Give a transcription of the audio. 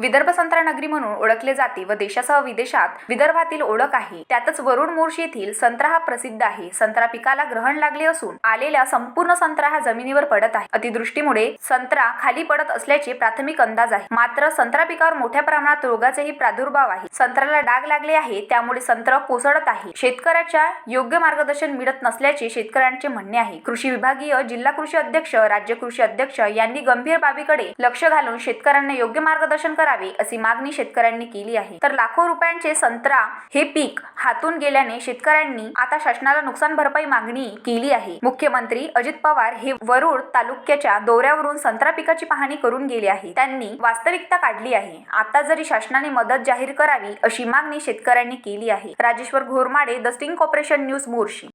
विदर्भ संत्रा नगरी म्हणून ओळखले जाते व देशासह विदेशात विदर्भातील ओळख आहे. त्यातच वरुण मोर्शी येथील संत्रा हा प्रसिद्ध आहे. संत्रा पिकाला ग्रहण लागले असून आलेल्या संपूर्ण संत्रा हा जमिनीवर पडत आहे. अतिदृष्टीमुळे संत्रा खाली पडत असल्याचे प्राथमिक अंदाज आहे. मात्र संत्रा पिकावर मोठ्या प्रमाणात रोगाचाही प्रादुर्भाव आहे. संत्र्याला डाग लागले आहे त्यामुळे संत्र कोसळत आहे. शेतकऱ्याच्या योग्य मार्गदर्शन मिळत नसल्याचे शेतकऱ्यांचे म्हणणे आहे. कृषी विभागीय जिल्हा कृषी अध्यक्ष राज्य कृषी अध्यक्ष यांनी गंभीर बाबीकडे लक्ष घालून शेतकऱ्यांना योग्य मार्गदर्शन करावे अशी मागणी शेतकऱ्यांनी केली आहे. तर लाखो रुपयांचे संत्रा हे पीक हातून गेल्याने शेतकऱ्यांनी आता शासनाला नुकसान भरपाई मागणी केली आहे. मुख्यमंत्री अजित पवार हे वरुड तालुक्याच्या दौऱ्यावरून संत्रा पिकाची पाहणी करून गेले आहे त्यांनी वास्तविकता काढली आहे. आता जरी शासनाने मदत जाहीर करावी अशी मागणी शेतकऱ्यांनी केली आहे. Rajeshwar Ghormade the sting corporation news Morshi